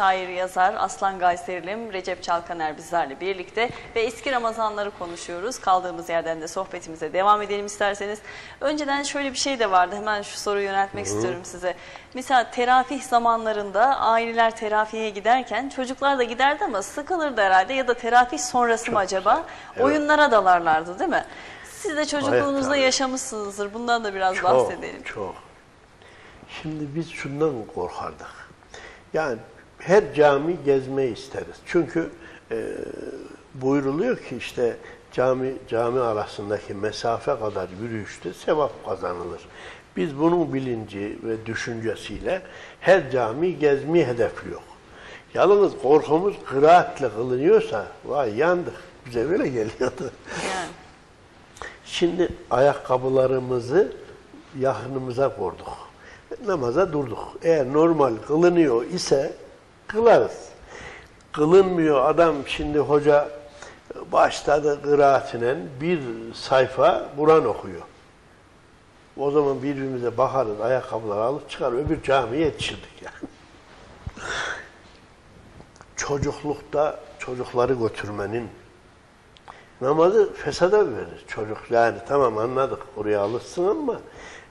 şair, yazar Aslan Gayserilim Recep Çalkaner bizlerle birlikte ve eski Ramazanları konuşuyoruz. Kaldığımız yerden de sohbetimize devam edelim isterseniz. Önceden şöyle bir şey de vardı. Hemen şu soruyu yöneltmek istiyorum size. Mesela teravih zamanlarında aileler terafiye giderken çocuklar da giderdi ama sıkılırdı herhalde ya da teravih sonrası mı acaba? Evet. Oyunlara dalarlardı değil mi? Siz de çocukluğunuzda tabii. yaşamışsınızdır. Bundan da biraz Çok, bahsedelim. çok. Şimdi biz şundan korkardık. Yani her cami gezmeyi isteriz. Çünkü e, buyruluyor ki işte cami cami arasındaki mesafe kadar yürüyüşte sevap kazanılır. Biz bunun bilinci ve düşüncesiyle her cami gezmeyi hedefliyor. Yalnız korkumuz kıraatle kılınıyorsa vay yandık. Bize böyle geliyordu. Yani. Şimdi ayakkabılarımızı yakınımıza koyduk. Namaza durduk. Eğer normal kılınıyor ise kılarız. Kılınmıyor adam şimdi hoca başladı kıraatinen bir sayfa Kur'an okuyor. O zaman birbirimize bakarız, ayakkabıları alıp çıkar, öbür camiye yetişirdik yani. Çocuklukta çocukları götürmenin namazı fesada verir çocuk. Yani tamam anladık oraya alırsın ama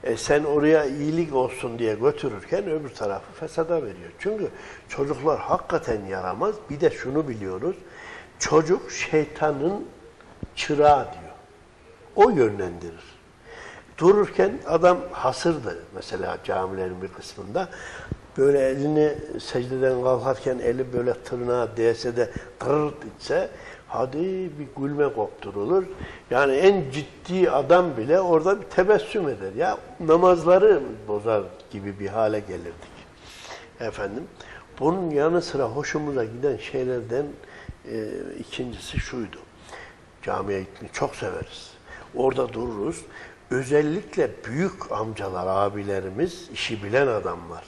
e, sen oraya iyilik olsun diye götürürken öbür tarafı fesada veriyor. Çünkü çocuklar hakikaten yaramaz. Bir de şunu biliyoruz. Çocuk şeytanın çırağı diyor. O yönlendirir. Dururken adam hasırdı mesela camilerin bir kısmında. Böyle elini secdeden kalkarken eli böyle tırnağa değse de tırırt etse hadi bir gülme kopturulur. Yani en ciddi adam bile orada bir tebessüm eder. Ya namazları bozar gibi bir hale gelirdik. Efendim. Bunun yanı sıra hoşumuza giden şeylerden e, ikincisi şuydu. Camiye gitmeyi çok severiz. Orada dururuz. Özellikle büyük amcalar, abilerimiz, işi bilen adamlar.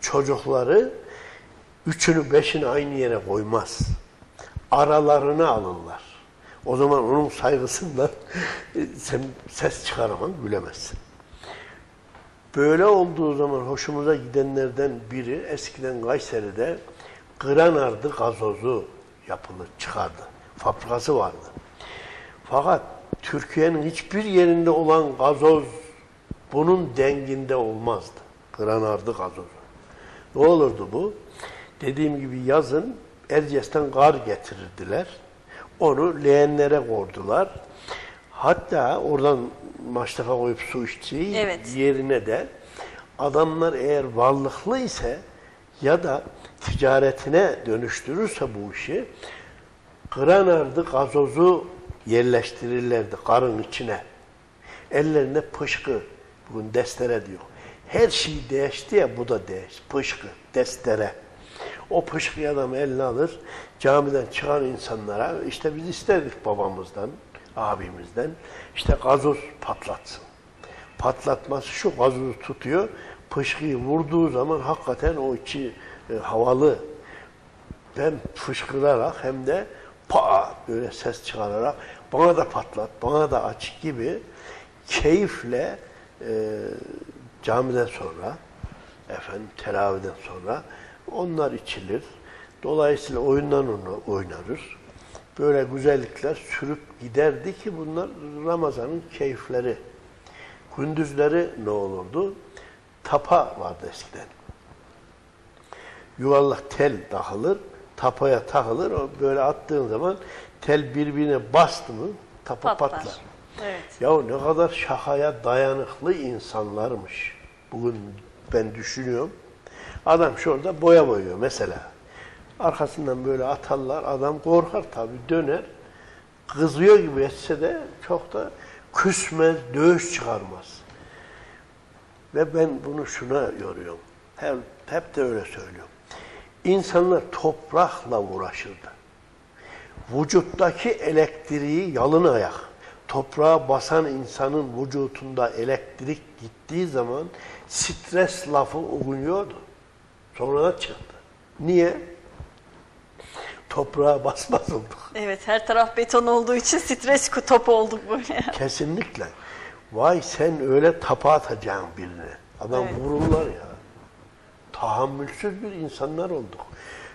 Çocukları üçünü beşini aynı yere koymaz. Aralarına alırlar. O zaman onun saygısından sen ses çıkaramam, gülemezsin. Böyle olduğu zaman hoşumuza gidenlerden biri eskiden Kayseri'de Granardı gazozu yapılır, çıkardı. Fabrikası vardı. Fakat Türkiye'nin hiçbir yerinde olan gazoz bunun denginde olmazdı. Granardı gazozu. Ne olurdu bu? Dediğim gibi yazın Erciyes'ten kar getirirdiler. Onu leğenlere koydular. Hatta oradan maşrafa koyup su içtiği Evet. yerine de adamlar eğer varlıklı ise ya da ticaretine dönüştürürse bu işi Granardı gazozu yerleştirirlerdi karın içine. Ellerine pışkı, bugün destere diyor. Her şey değişti ya bu da değiş. Pışkı, destere. O pışkıyı adam eline alır, camiden çıkan insanlara, işte biz isterdik babamızdan, abimizden, işte gazoz patlatsın. Patlatması şu gazozu tutuyor, pışkıyı vurduğu zaman hakikaten o içi e, havalı, hem fışkırarak hem de pa böyle ses çıkararak bana da patlat, bana da aç gibi keyifle e, camiden sonra efendim teravihden sonra onlar içilir. Dolayısıyla oyundan onu oynarız. Böyle güzellikler sürüp giderdi ki bunlar Ramazan'ın keyifleri. Gündüzleri ne olurdu? Tapa vardı eskiden yuvarlak tel takılır, tapaya takılır. O böyle attığın zaman tel birbirine bastı mı tapa Patlar. patlar. Evet. Ya ne kadar şakaya dayanıklı insanlarmış. Bugün ben düşünüyorum. Adam şurada boya boyuyor mesela. Arkasından böyle atarlar, adam korkar tabii döner. Kızıyor gibi etse de çok da küsmez, dövüş çıkarmaz. Ve ben bunu şuna yoruyorum. Hep, hep de öyle söylüyorum. İnsanlar toprakla uğraşırdı. Vücuttaki elektriği yalın ayak, toprağa basan insanın vücutunda elektrik gittiği zaman stres lafı okunuyordu. Sonra çıktı. Niye? Toprağa basmaz olduk. Evet her taraf beton olduğu için stres topu olduk böyle. Kesinlikle. Vay sen öyle tapa atacaksın birine. Adam Evet. vururlar ya. Tahammülsüz bir insanlar olduk.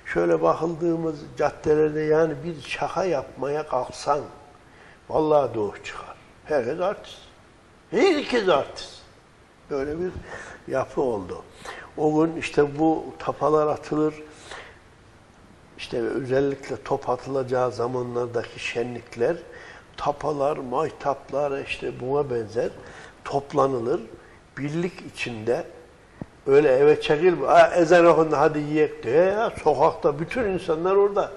şöyle bakıldığımız caddelerde yani bir şaka yapmaya kalksan vallahi doğuş çıkar. Herkes artist. Herkes artist. Böyle bir yapı oldu. O gün işte bu tapalar atılır. İşte özellikle top atılacağı zamanlardaki şenlikler, tapalar, maytaplar işte buna benzer toplanılır. Birlik içinde öyle eve çekil, "Aa, ezan okundu hadi yiyek diye ya sokakta bütün insanlar orada.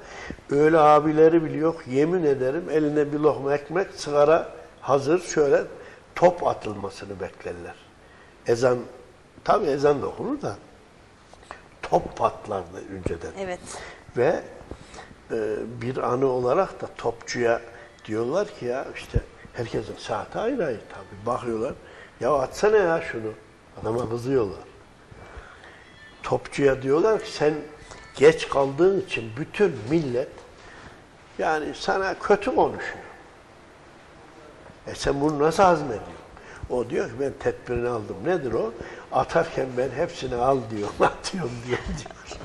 Öyle abileri bile yok. Yemin ederim eline bir lokma ekmek, sigara hazır şöyle top atılmasını beklerler. Ezan, tabi ezan da okunur da top patlardı önceden. Evet. Ve e, bir anı olarak da topçuya diyorlar ki ya işte herkesin saati ayrı ayrı tabii. Bakıyorlar. Ya atsana ya şunu. Adama kızıyorlar. Topçuya diyorlar ki sen geç kaldığın için bütün millet yani sana kötü konuşuyor. E sen bunu nasıl hazmediyorsun? O diyor ki ben tedbirini aldım. Nedir o? Atarken ben hepsini al diyor, atıyorum diyor. diyor.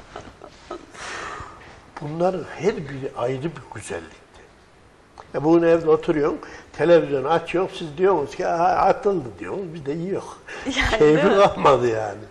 Bunların her biri ayrı bir güzellikti. E bugün evde oturuyorsun, televizyon açıyorsun, siz diyorsunuz ki "Aha, atıldı diyorsunuz, bir de yok. Yani Keyfi kalmadı yani.